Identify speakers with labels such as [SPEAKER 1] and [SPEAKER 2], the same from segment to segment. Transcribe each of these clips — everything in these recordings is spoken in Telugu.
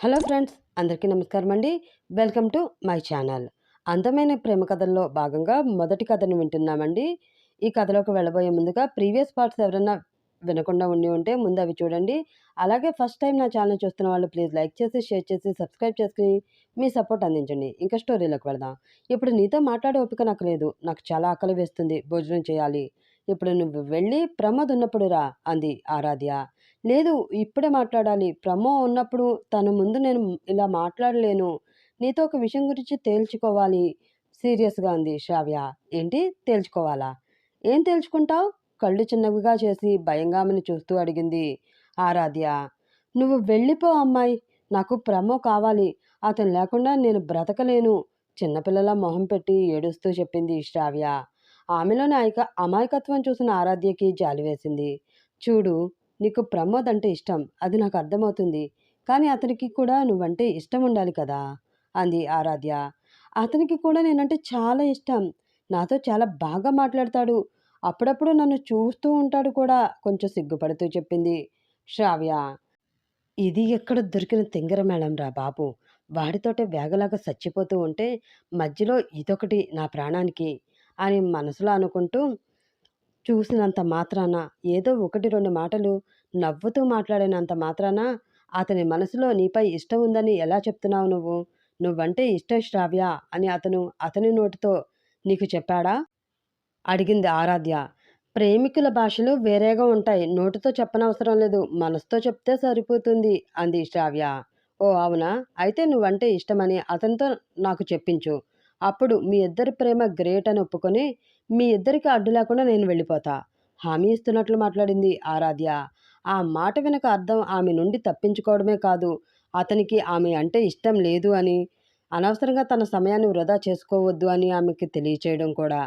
[SPEAKER 1] హలో ఫ్రెండ్స్ అందరికీ నమస్కారం అండి. Welcome to my channel. అందమైన ప్రేమ కథల్లో భాగంగా మొదటి కథను వింటున్నామండి. ఈ కథలోకి వెళ్ళబోయే ముందుగా ప్రీవియస్ పార్ట్స్ ఎవరైనా వినకుండా ఉండి ఉంటే ముందు అవి చూడండి. అలాగే ఫస్ట్ టైం నా ఛానల్ చూస్తున్న వాళ్ళు ప్లీజ్ లైక్ చేసి షేర్ చేసి సబ్స్క్రైబ్ చేసుకుని మీ సపోర్ట్ అందించండి. ఇంకా స్టోరీలోకి వెళదాం. ఇప్పుడు నీతో మాట్లాడే ఓపిక నాకు లేదు. నాకు చాలా ఆకలి వేస్తుంది. భోజనం చేయాలి. ఇప్పుడు నువ్వు వెళ్ళి ప్రమోద్ ఉన్నప్పుడు రా అంది ఆరాధ్య. లేదు ఇప్పుడే మాట్లాడాలి. ప్రమో ఉన్నప్పుడు తన ముందు నేను ఇలా మాట్లాడలేను. నీతో ఒక విషయం గురించి తేల్చుకోవాలి. సీరియస్గా అంది శ్రావ్య. ఏంటి? తేల్చుకోవాలా? ఏం తేల్చుకుంటావు? కళ్ళు చిన్నవిగా చేసి భయంగా ఆమెను చూస్తూ అడిగింది ఆరాధ్య. నువ్వు వెళ్ళిపో అమ్మాయి. నాకు ప్రమో కావాలి. అతను లేకుండా నేను బ్రతకలేను. చిన్నపిల్లల మొహం పెట్టి ఏడుస్తూ చెప్పింది శ్రావ్య. ఆమెలోని ఐక అమాయకత్వం చూసిన ఆరాధ్యకి జాలి వేసింది. చూడు నీకు ప్రమోద్ అంటే ఇష్టం అది నాకు అర్థమవుతుంది. కానీ అతనికి కూడా నువ్వంటే ఇష్టం ఉండాలి కదా? అంది ఆరాధ్య. అతనికి కూడా నేనంటే చాలా ఇష్టం. నాతో చాలా బాగా మాట్లాడతాడు. అప్పుడప్పుడు నన్ను చూస్తూ ఉంటాడు కూడా కొంచెం సిగ్గుపడుతూ చెప్పింది శ్రావ్య. ఇది ఎక్కడ దొరికిన తింగర మేళం రా బాబు. వాడితోటే వేగలాగా చచ్చిపోతూ ఉంటే మధ్యలో ఇదొకటి నా ప్రాణానికి అని మనసులో అనుకుంటూ చూసినంత మాత్రాన ఏదో ఒకటి రెండు మాటలు నవ్వుతూ మాట్లాడినంత మాత్రాన అతని మనసులో నీపై ఇష్టం ఉందని ఎలా చెప్తున్నావు నువ్వు? నువ్వంటే ఇష్టం శ్రావ్య అని అతను అతని నోటితో నీకు చెప్పాడా? అడిగింది ఆరాధ్య. ప్రేమికుల భాషలు వేరేగా ఉంటాయి. నోటితో చెప్పనవసరం లేదు. మనసుతో చెప్తే సరిపోతుంది అంది శ్రావ్య. ఓ అవునా? అయితే నువ్వంటే ఇష్టమని అతనితో నాకు చెప్పించు. అప్పుడు మీ ఇద్దరి ప్రేమ గ్రేట్ అని ఒప్పుకొని మీ ఇద్దరికి అడ్డు లేకుండా నేను వెళ్ళిపోతా. హామీ ఇస్తున్నట్లు మాట్లాడింది ఆరాధ్య. ఆ మాట వెనక అర్థం ఆమె నుండి తప్పించుకోవడమే కాదు అతనికి ఆమె అంటే ఇష్టం లేదు అని అనవసరంగా తన సమయాన్ని వృధా చేసుకోవద్దు అని ఆమెకి తెలియచేయడం కూడా.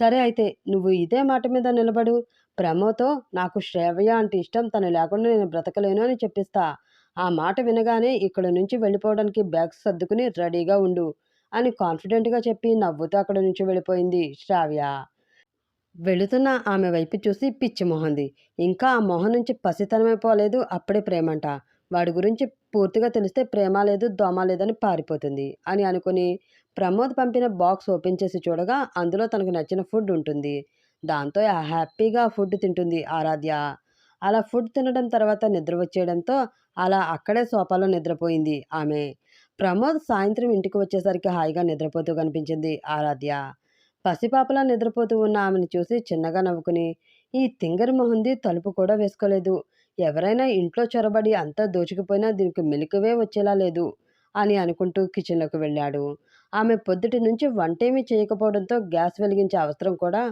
[SPEAKER 1] సరే అయితే నువ్వు ఇదే మాట మీద నిలబడు. ప్రమోతో నాకు శ్రేవయ్య అంటే ఇష్టం తను లేకుండా నేను బ్రతకలేను అని చెప్పిస్తా. ఆ మాట వినగానే ఇక్కడ నుంచి వెళ్ళిపోవడానికి బ్యాగ్స్ సర్దుకుని రెడీగా ఉండు. అని కాన్ఫిడెంట్గా చెప్పి నవ్వుతూ అక్కడ నుంచి వెళ్ళిపోయింది శ్రావ్య. వెళుతున్న ఆమె వైపు చూసి పిచ్చి మొహంది. ఇంకా ఆ మొహం నుంచి పసితనమైపోలేదు అప్పుడే ప్రేమంట. వాడి గురించి పూర్తిగా తెలిస్తే ప్రేమ లేదు దోమ లేదని పారిపోతుంది అని అనుకుని ప్రమోద్ పంపిన బాక్స్ ఓపెన్ చేసి చూడగా అందులో తనకు నచ్చిన ఫుడ్ ఉంటుంది. దాంతో హ్యాపీగా ఫుడ్ తింటుంది ఆరాధ్య. అలా ఫుడ్ తినడం తర్వాత నిద్ర వచ్చేయడంతో అలా అక్కడే సోఫాలో నిద్రపోయింది ఆమె. ప్రమోద్ సాయంత్రం ఇంటికి వచ్చేసరికి హాయిగా నిద్రపోతూ కనిపించింది ఆరాధ్య. పసిపాపలా నిద్రపోతూ ఉన్న ఆమెను చూసి చిన్నగా నవ్వుకుని ఈ తింగరి మొహంది తలుపు కూడా వేసుకోలేదు. ఎవరైనా ఇంట్లో చొరబడి అంతా దోచుకుపోయినా దీనికి మెలకువే వచ్చేలా లేదు అని అనుకుంటూ కిచెన్లోకి వెళ్ళాడు. ఆమె పొద్దుటి నుంచి వంటేమీ చేయకపోవడంతో గ్యాస్ వెలిగించే అవసరం కూడా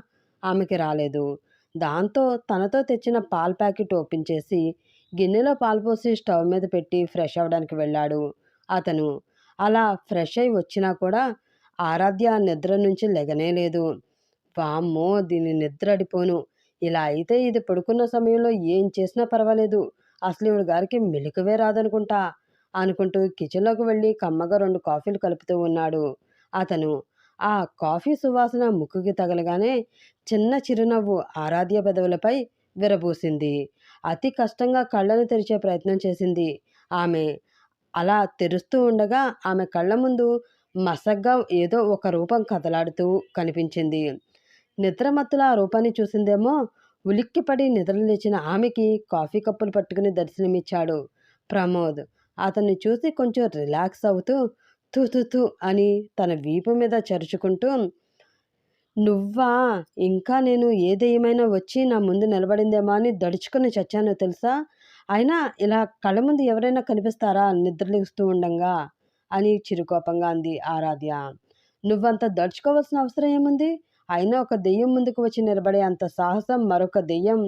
[SPEAKER 1] ఆమెకి రాలేదు. దాంతో తనతో తెచ్చిన పాల ప్యాకెట్ ఓపెన్ చేసి గిన్నెలో పాలు పోసి స్టవ్ మీద పెట్టి ఫ్రెష్ అవ్వడానికి వెళ్ళాడు. అతను అలా ఫ్రెష్ అయి వచ్చినా కూడా ఆరాధ్య నిద్ర నుంచి లెగనే లేదు వామ్మో దీని నిద్ర అడిపోను ఇలా అయితే ఇది పడుకున్న సమయంలో ఏం చేసినా పర్వాలేదు. అసలు ఇవిడ గారికి మెలకువే రాదనుకుంటా అనుకుంటూ కిచెన్లోకి వెళ్ళి కమ్మగా రెండు కాఫీలు కలుపుతూ ఉన్నాడు. అతను ఆ కాఫీ సువాసన ముక్కుకి తగలగానే చిన్న చిరునవ్వు ఆరాధ్య పెదవులపై విరబూసింది. అతి కష్టంగా కళ్ళను తెరిచే ప్రయత్నం చేసింది. ఆమె అలా తెరుస్తూ ఉండగా ఆమె కళ్ళ ముందు మసగ్గా ఏదో ఒక రూపం కదలాడుతూ కనిపించింది. నిద్రమత్తుల ఆ రూపాన్ని చూసిందేమో ఉలిక్కిపడి నిద్రలేచిన ఆమెకి కాఫీ కప్పులు పట్టుకుని దర్శనమిచ్చాడు ప్రమోద్. అతన్ని చూసి కొంచెం రిలాక్స్ అవుతూ తూ అని తన వీపు మీద చరుచుకుంటూ నువ్వా? ఇంకా నేను ఏ దెయ్యమైనా వచ్చి నా ముందు నిలబడిందేమో అని దడుచుకుని చచ్చాను తెలుసా? అయినా ఇలా కళ్ళ ముందు ఎవరైనా కనిపిస్తారా? నిద్రలేస్తూ ఉండంగా అని చిరుకోపంగా అంది ఆరాధ్య. నువ్వంత దడుచుకోవాల్సిన అవసరం ఏముంది? అయినా ఒక దెయ్యం ముందుకు వచ్చి నిలబడే అంత సాహసం మరొక దెయ్యం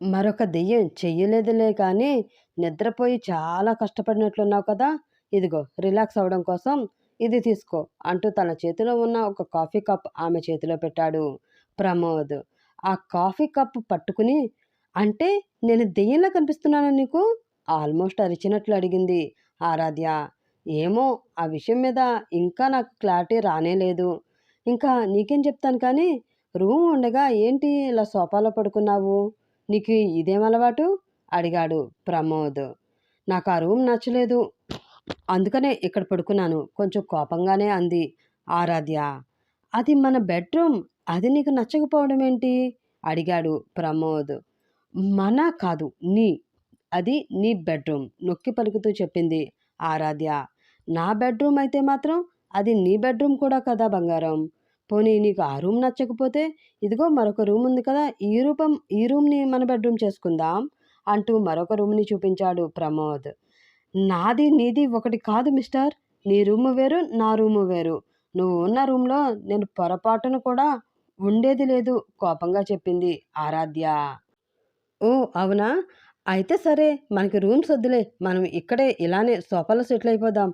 [SPEAKER 1] మరొక దెయ్యం చెయ్యలేదులే కానీ నిద్రపోయి చాలా కష్టపడినట్లున్నావు కదా? ఇదిగో రిలాక్స్ అవ్వడం కోసం ఇది తీసుకో అంటూ తన చేతిలో ఉన్న ఒక కాఫీ కప్ ఆమె చేతిలో పెట్టాడు ప్రమోద్. ఆ కాఫీ కప్ పట్టుకుని అంటే నేను దెయ్యంలా కనిపిస్తున్నాను నీకు ఆల్మోస్ట్ అరిచినట్లు అడిగింది ఆరాధ్య ఏమో ఆ విషయం మీద ఇంకా నాకు క్లారిటీ రానే లేదు ఇంకా నీకేం చెప్తాను కానీ రూమ్ ఉండగా ఏంటి ఇలా సోఫాలో పడుకున్నావు నీకు ఇదేం అలవాటు అడిగాడు ప్రమోద్ నాకు ఆ రూమ్ నచ్చలేదు అందుకనే ఇక్కడ పడుకున్నాను. కొంచెం కోపంగానే అంది ఆరాధ్య. అది మన బెడ్‌రూమ్. అది నీకు నచ్చకపోవడం ఏంటి? అడిగాడు ప్రమోద్. మన కాదు నీ. అది నీ బెడ్‌రూమ్ నొక్కి పలుకుతూ చెప్పింది ఆరాధ్య. నా బెడ్‌రూమ్ అయితే మాత్రం అది నీ బెడ్‌రూమ్ కూడా కదా బంగారం. పోనీ నీకు ఆ రూమ్ నచ్చకపోతే ఇదిగో మరొక రూమ్ ఉంది కదా! ఈ రూపం ఈ రూమ్‌ని మన బెడ్‌రూమ్ చేసుకుందాం అంటూ మరొక రూమ్‌ని చూపించాడు ప్రమోద్. నాది నీది ఒకటి కాదు మిస్టర్. నీ రూము వేరు. నా రూము వేరు. నువ్వు ఉన్న రూమ్‌లో నేను పొరపాటున కూడా ఉండేది లేదు కోపంగా చెప్పింది ఆరాధ్య. ఓ అవునా? అయితే సరే మనకి రూమ్స్ వద్దులే. మనం ఇక్కడే ఇలానే సోఫాలో సెటిల్ అయిపోదాం.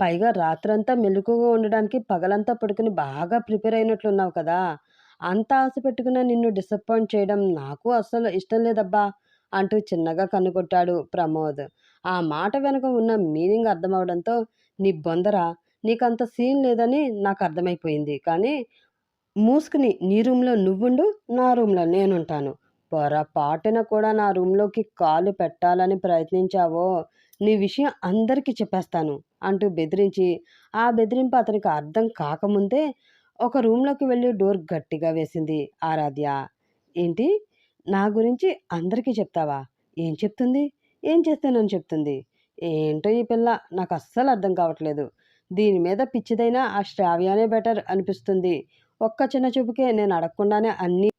[SPEAKER 1] పైగా రాత్రంతా మెలకువగా ఉండడానికి పగలంతా పడుకుని బాగా ప్రిపేర్ అయినట్లున్నావు కదా! అంత ఆశ పెట్టుకున్న నిన్ను డిసప్పాయింట్ చేయడం నాకు అస్సలు ఇష్టం లేదబ్బా! అంటూ చిన్నగా కన్నుకొట్టాడు ప్రమోద్. ఆ మాట వెనుక ఉన్న మీనింగ్ అర్థమవడంతో నీ బొందరా! నీకంత సీన్ లేదని నాకు అర్థమైపోయింది కానీ మూసుకుని నీ రూమ్‌లో నువ్వుండు. నా రూమ్‌లో నేనుంటాను. పొరపాటున కూడా నా రూమ్‌లోకి కాలు పెట్టాలని ప్రయత్నించావో నీ విషయం అందరికీ చెప్పేస్తాను అంటూ బెదిరించి ఆ బెదిరింపు అతనికి అర్థం కాకముందే ఒక రూమ్‌లోకి వెళ్ళి డోర్ గట్టిగా వేసింది ఆరాధ్య. ఏంటి? నా గురించి అందరికీ చెప్తావా? ఏం చెప్తుంది? ఏం చేస్తానని చెప్తుంది? ఏంటో ఈ పిల్ల నాకు అస్సలు అర్థం కావట్లేదు. దీని మీద పిచ్చిదైనా ఆ శ్రావ్యానే బెటర్ అనిపిస్తుంది. ఒక్క చిన్న చూపుకే నేను అడగకుండానే అన్నీ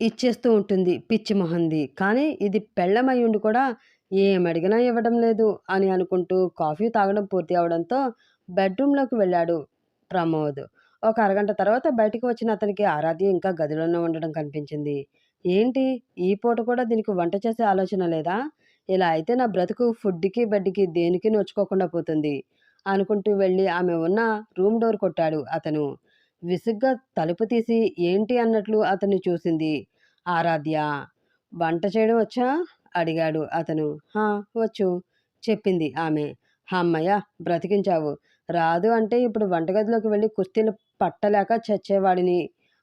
[SPEAKER 1] ఇచ్చేస్తూ ఉంటుంది పిచ్చి మొహంది. కానీ ఇది పెళ్ళమయ్యుండి కూడా ఏమడిగినా ఇవ్వడం లేదు అని అనుకుంటూ కాఫీ తాగడం పూర్తి అవడంతో బెడ్‌రూమ్‌లోకి వెళ్ళాడు ప్రమోద్. ఒక అరగంట తర్వాత బయటకు వచ్చిన అతనికి ఆరాధ్య ఇంకా గదిలోనే ఉండడం కనిపించింది. ఏంటి? ఈ పూట కూడా దీనికి వంట చేసే ఆలోచన లేదా? ఇలా అయితే నా బ్రతుకు ఫుడ్‌కి, బెడ్‌కి దేనికి నోచుకోకుండా పోతుంది. అనుకుంటూ వెళ్ళి ఆమె ఉన్న రూమ్ డోర్ కొట్టాడు అతను. విసుగ్గా తలుపు తీసి ఏంటి అన్నట్లు అతన్ని చూసింది ఆరాధ్య. వంట చేయడం వచ్చా? అడిగాడు అతను. హా! వచ్చు చెప్పింది ఆమె. అమ్మయ్య బ్రతికించావు. రాదు అంటే ఇప్పుడు వంటగదిలోకి వెళ్ళి కుస్తీలు పట్టలేక చచ్చేవాడిని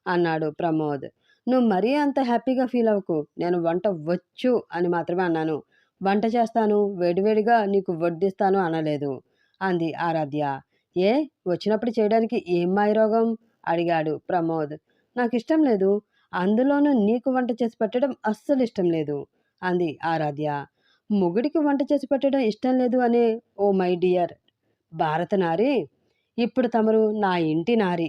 [SPEAKER 1] అన్నాడు ప్రమోద్. నువ్వు మరీ అంత హ్యాపీగా ఫీల్ అవ్వకు. నేను వంట వచ్చు అని మాత్రమే అన్నాను. వంట చేస్తాను, వేడివేడిగా నీకు వడ్డిస్తాను అనలేదు అంది ఆరాధ్య. ఏ వచ్చినప్పుడు చేయడానికి ఏం మాయరోగం? అడిగాడు ప్రమోద్. నాకు ఇష్టం లేదు. అందులోనూ నీకు వంట చేసి పెట్టడం అస్సలు ఇష్టం లేదు అంది ఆరాధ్య. మొగుడికి వంట చేసి పెట్టడం ఇష్టం లేదు అనే ఓ మై డియర్ భారత నారి ఇప్పుడు తమరు నా ఇంటి నారి.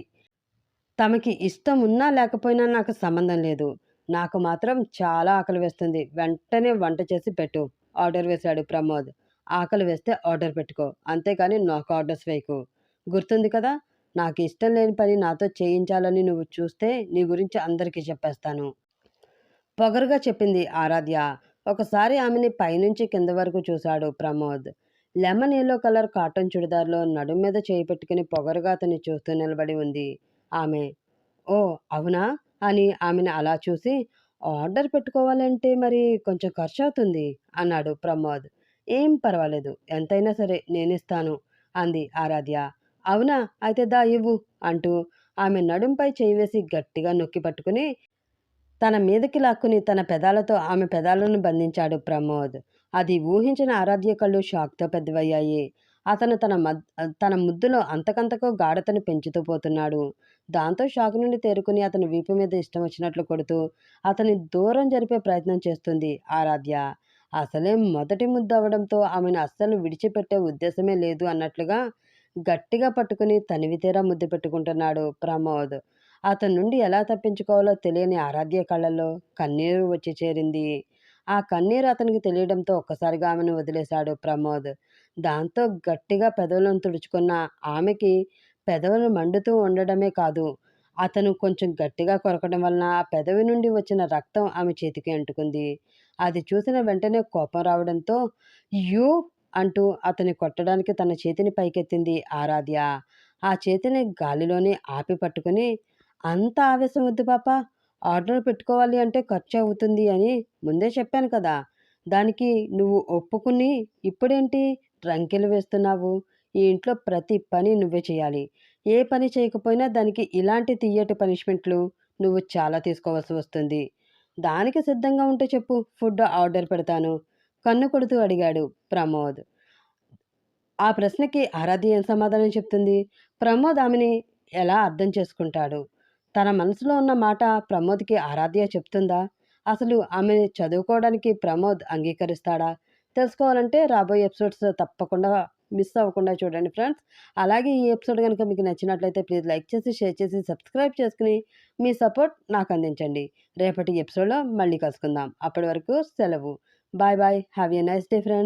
[SPEAKER 1] తమకి ఇష్టం ఉన్నా లేకపోయినా నాకు సంబంధం లేదు. నాకు మాత్రం చాలా ఆకలి వేస్తుంది. వెంటనే వంట చేసి పెట్టు ఆర్డర్ వేశాడు ప్రమోద్. ఆకలి వేస్తే ఆర్డర్ పెట్టుకో. అంతేకాని నాకు ఆర్డర్స్ వేయకు. గుర్తుంది కదా! నాకు ఇష్టం లేని పని నాతో చేయించాలని నువ్వు చూస్తే నీ గురించి అందరికీ చెప్పేస్తాను. పొగరుగా చెప్పింది ఆరాధ్య. ఒకసారి ఆమెని పైనుంచి కింద వరకు చూశాడు Pramod. Lemon yellow colour cotton చుడిదార్‌లో నడుం మీద చేయి పెట్టుకుని పొగరుగా అతన్ని చూస్తూ నిలబడి ఉంది ఆమె. ఓ అవునా? అని ఆమెను అలా చూసి ఆర్డర్ పెట్టుకోవాలంటే మరి కొంచెం ఖర్చు అవుతుంది అన్నాడు ప్రమోద్. ఏం పర్వాలేదు. ఎంతైనా సరే నేనిస్తాను అంది ఆరాధ్య. అవునా? అయితే దా ఇవ్వు అంటూ ఆమె నడుంపై చేయి వేసి గట్టిగా నొక్కి పట్టుకుని తన మీదకి లాక్కుని తన పెదాలతో ఆమె పెదాలను బంధించాడు ప్రమోద్. అది ఊహించిన ఆరాధ్య కళ్ళు షాక్‌తో పెద్దవయ్యాయి. అతను తన మద్ తన ముద్దులో అంతకంతకు గాఢతను పెంచుతూ పోతున్నాడు. దాంతో షాక్ నుండి తేరుకుని అతని వీపు మీద ఇష్టం వచ్చినట్లు కొడుతూ అతని దూరం జరిపే ప్రయత్నం చేస్తుంది ఆరాధ్య. అసలే మొదటి ముద్దు అవడంతో ఆమెను అస్సలు విడిచిపెట్టే ఉద్దేశమే లేదు అన్నట్లుగా గట్టిగా పట్టుకుని తనివితీరా ముద్దు పెట్టుకుంటున్నాడు ప్రమోద్. అతని నుండి ఎలా తప్పించుకోవాలో తెలియని ఆరాధ్య కళ్ళల్లో కన్నీరు వచ్చి చేరింది. ఆ కన్నీరు అతనికి తెలియడంతో ఒక్కసారిగా ఆమెను వదిలేశాడు ప్రమోద్. దాంతో గట్టిగా పెదవులను తుడుచుకున్న ఆమెకి పెదవులు మండుతూ ఉండడమే కాదు, అతను కొంచెం గట్టిగా కొరకడం వలన ఆ పెదవి నుండి వచ్చిన రక్తం ఆమె చేతికి అంటుకుంది. అది చూసిన వెంటనే కోపం రావడంతో యూ అంటూ అతన్ని కొట్టడానికి తన చేతిని పైకెత్తింది ఆరాధ్య. ఆ చేతిని గాలిలోనే ఆపి పట్టుకుని అంత ఆవేశం వద్దు పాపా! ఆర్డర్ పెట్టుకోవాలి అంటే ఖర్చు అవుతుంది అని ముందే చెప్పాను కదా! దానికి నువ్వు ఒప్పుకుని ఇప్పుడేంటి రంకెలు వేస్తున్నావు? ఈ ఇంట్లో ప్రతి పని నువ్వే చేయాలి. ఏ పని చేయకపోయినా దానికి ఇలాంటి తీయటి పనిష్మెంట్లు నువ్వు చాలా తీసుకోవాల్సి వస్తుంది. దానికి సిద్ధంగా ఉంటే చెప్పు ఫుడ్ ఆర్డర్ పెడతాను. కన్ను కొడుతూ అడిగాడు ప్రమోద్. ఆ ప్రశ్నకి ఆరాధ్య ఏం సమాధానం చెప్తుంది? ప్రమోద్ ఆమెని ఎలా అర్థం చేసుకుంటాడు? తన మనసులో ఉన్న మాట ప్రమోద్కి ఆరాధ్య చెప్తుందా? అసలు ఆమె చదువుకోవడానికి ప్రమోద్ అంగీకరిస్తాడా? తెలుసుకోవాలంటే రాబోయే ఎపిసోడ్స్ తప్పకుండా మిస్ అవ్వకుండా చూడండి ఫ్రెండ్స్. అలాగే ఈ ఎపిసోడ్ కనుక మీకు నచ్చినట్లయితే ప్లీజ్ లైక్ చేసి షేర్ చేసి సబ్స్క్రైబ్ చేసుకుని మీ సపోర్ట్ నాకు అందించండి. రేపటి ఎపిసోడ్లో మళ్ళీ కలుసుకుందాం. అప్పటి వరకు సెలవు. Bye bye. Have a nice day, friends.